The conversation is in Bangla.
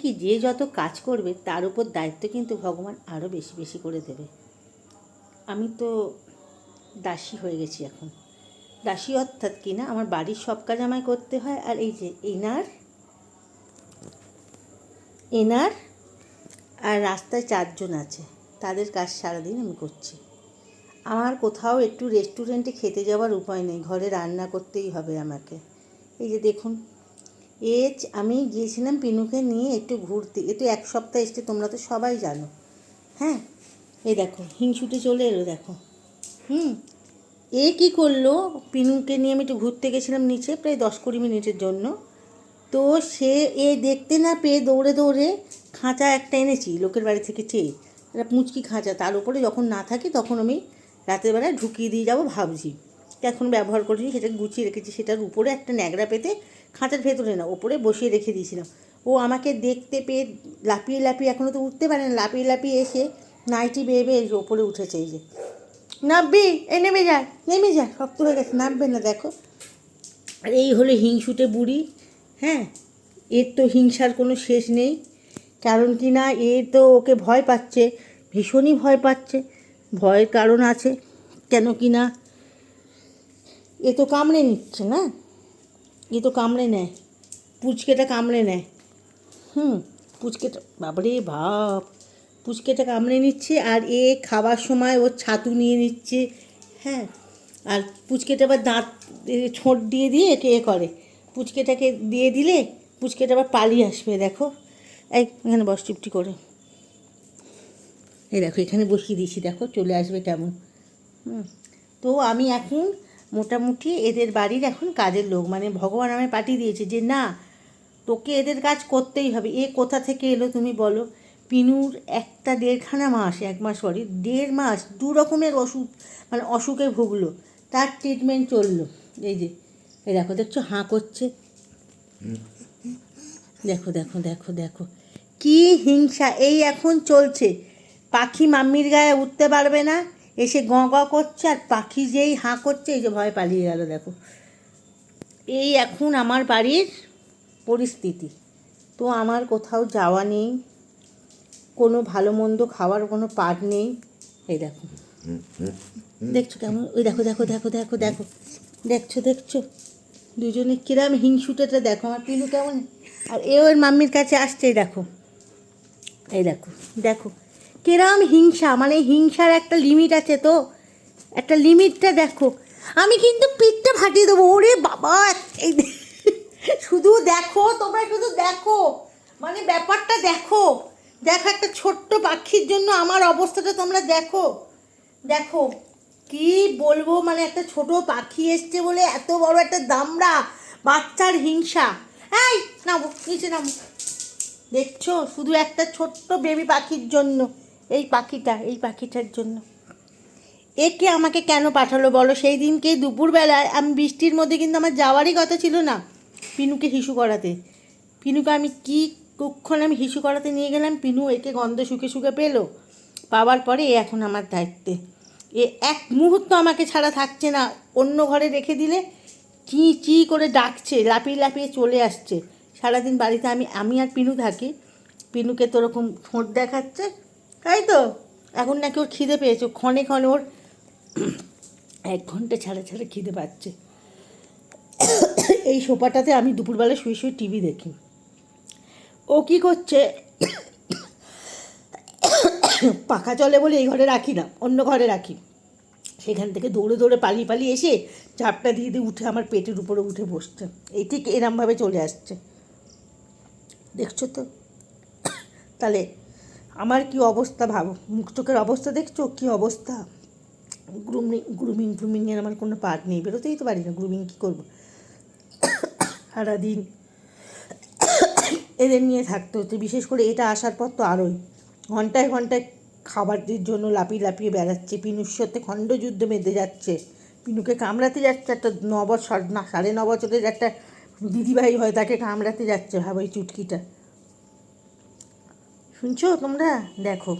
কি যে যত কাজ করবে, তার উপর দায়িত্ব কিন্তু ভগবান আরও বেশি বেশি করে দেবে। আমি তো দাসী হয়ে গেছি এখন। দাসী অর্থাৎ কি না? আমার বাড়ির সব কাজ আমায় করতে হয়, আর এই যে এনার এনার আর রাস্তায় চারজন আছে, তাদের কাজ সারাদিন আমি করছি। আমার কোথাও একটু রেস্টুরেন্টে খেতে যাওয়ার উপায় নেই, ঘরে রান্না করতেই হবে আমাকে। এই যে দেখুন এ আমি গিয়েছিলাম পিনুকে নিয়ে একটু ঘুরতে। এ তো এক সপ্তাহ এসছে, তোমরা তো সবাই জানো। হ্যাঁ? এই দেখো, হিংসুটে চলে এলো, দেখো। হুম? এ কি করল? পিনুকে নিয়ে আমি একটু ঘুরতে গেছিলাম নিচে, প্রায় দশ কুড়ি মিনিটের জন্য। তো সে, এ দেখতে না পেয়ে দৌড়ে দৌড়ে খাঁচা একটা এনেছি, লোকের বাড়ি থেকে চেয়ে। একটা মুচকি খাঁচা, তার উপরে যখন না থাকি তখন আমি রাতের বেলায় ঢুকিয়ে দিয়ে যাব ভাবছি। এখন ব্যবহার করেছি, সেটা গুছিয়ে রেখেছি, সেটার উপরে একটা ন্যাকড়া পেতে খাঁচার ভেতরে না, ওপরে বসিয়ে রেখে দিয়েছিলাম। ও আমাকে দেখতে পেয়ে লাপিয়ে লাপিয়ে এখনও তো উঠতে পারে না লাপিয়ে লাপিয়ে এসে নাইটি বেয়ে বেয়ে ওপরে উঠেছে এই যে। নাববি এ, নেমে যা নেমে যা, শক্ত হয়ে গেছে, নামবে না, দেখো। আর এই হলো হিংসুটে বুড়ি হ্যাঁ? এর তো হিংসার কোনো শেষ নেই, কারণ কি না, এ তো ওকে ভয় পাচ্ছে, ভীষণই ভয় পাচ্ছে। ভয়ের কারণ আছে, কেন কি না এ তো কামড়ে নিচ্ছে না এ তো কামড়ে নেয় পুচকেটা কামড়ে নেয় হুম পুচকেটা বাবারে বাপ পুচকেটা কামড়ে নিচ্ছে আর এ খাবার সময় ওর ছাতু নিয়ে নিচ্ছে হ্যাঁ আর পুচকেটা আবার দাঁত ছোঁট দিয়ে দিয়ে একে এ করে পুচকেটাকে দিয়ে দিলে পুচকেটা আবার পালিয়ে আসবে দেখো এই এখানে বস, চুপটি করে। এই দেখো, এখানে বসিয়ে দিয়েছি, দেখো, চলে আসবে কেমন। হুম। তো আমি এখন মোটামুটি এদের বাড়ির এখন কাজের লোক। মানে ভগবান আমায় পাঠিয়ে দিয়েছে যে, না, তোকে এদের কাজ করতেই হবে। এ কোথা থেকে এলো তুমি বলো? পিনুর একটা দেড়খানা মাস, এক মাস পরে দেড় মাস দু রকমের অসুখ মানে অসুখে ভুগলো। তার ট্রিটমেন্ট চলল। এই যে, এই দেখো, দেখছ, হাঁ করছে। দেখো দেখো দেখো দেখো। কি হিংসা, এই এখন চলছে। পাখি মাম্মির গায়ে উঠতে পারবে না। এসে গঁ গঁ করছে আর পাখি যেই হাঁ করছে, এই যে ভয় পালিয়ে গেল, দেখো। এই এখন আমার বাড়ির পরিস্থিতি। তো আমার কোথাও যাওয়া নেই, কোনো ভালো মন্দ খাওয়ার কোনো পাট নেই। এই দেখো। দেখছ কেমন? ওই দেখো দেখো দেখো দেখো দেখো। দেখছ দেখছ? দুজনে কিরাম হিংসুটেটা দেখো, আমার পিনু কেমন? আর এ ওর মাম্মির কাছে আসছে দেখো। এই দেখো দেখো। কিরাম হিংসা মানে হিংসার একটা লিমিট আছে তো। একটা লিমিটটা দেখো। আমি কিন্তু পিঠটা ফাটিয়ে দেবো। ওরে বাবা শুধু দেখো, তোমরা শুধু দেখো। মানে ব্যাপারটা দেখো। দেখো একটা ছোট্ট পাখির জন্য আমার অবস্থাটা তোমরা দেখো। দেখো, কি বলব? মানে একটা ছোট পাখি এসছে বলে এত বড় একটা দামড়া, বাচ্চার হিংসা। এই, নামো, নিচে নামো। দেখছ? শুধু একটা ছোট্ট বেবি পাখির জন্য। এই পাখিটা, এই পাখিটার জন্য। একে আমাকে কেন পাঠালো বলো? সেই দিনকে দুপুরবেলায় আমি বৃষ্টির মধ্যে কিন্তু আমার যাওয়ারই কথা ছিল না পিনুকে হিসু করাতে। পিনুকে আমি কি কখন আমি হিসু করাতে নিয়ে গেলাম? পিনু একে গন্ধ শুকে শুকে পেল। পাওয়ার পরে এ এখন আমার দায়িত্বে। এ এক মুহূর্ত আমাকে ছাড়া থাকছে না। অন্য ঘরে রেখে দিলে চি চি করে ডাকছে লাপিয়ে লাপিয়ে চলে আসছে। সারাদিন বাড়িতে আমি আমি আর পিনু থাকি। পিনুকে তো ওরকম ঠোঁট দেখাচ্ছে। তাই তো? এখন নাকি ওর খিদে পেয়েছে ক্ষণে ক্ষণে ওর এক ঘণ্টা ছাড়া ছাড়া খিদে পাচ্ছে। এই সোফাটাতে আমি দুপুরবেলা শুয়ে শুয়ে টিভি দেখি। ও কি করছে? পাখা চলে বলে এই ঘরে রাখি না, অন্য ঘরে রাখি। সেখান থেকে দৌড়ে দৌড়ে পালিয়ে পালিয়ে এসে চাপটা দিয়ে দিয়ে উঠে আমার পেটের উপরে উঠে বসছে। এই ঠিক এরমভাবে চলে আসছে। দেখছ তো? তাহলে আমার কি অবস্থা ভাবো? মুখ চোখের অবস্থা দেখছ? কি অবস্থা? গ্রুমিং গ্রুমিং গ্রুমিংয়ের আমার কোনো পার্ট নেই। বেরোতেই তো পারি না। গ্রুমিং কী করব? সারাদিন এদের নিয়ে থাকতে হচ্ছে। বিশেষ করে এটা আসার পর তো আরোই। ঘন্টায় ঘন্টায় খাবারের জন্য লাপিয়ে লাপিয়ে বেড়াচ্ছে। পিনুর সাথে খণ্ডযুদ্ধ বেঁধে যাচ্ছে। পিনুকে কামড়াতে যাচ্ছে একটা ন বছর না, সাড়ে ন বছরের একটা দিদিভাই হয় তাকে কামড়াতে যাচ্ছে ভাবো এই চুটকিটা। শুনছো তোমরা? দেখো।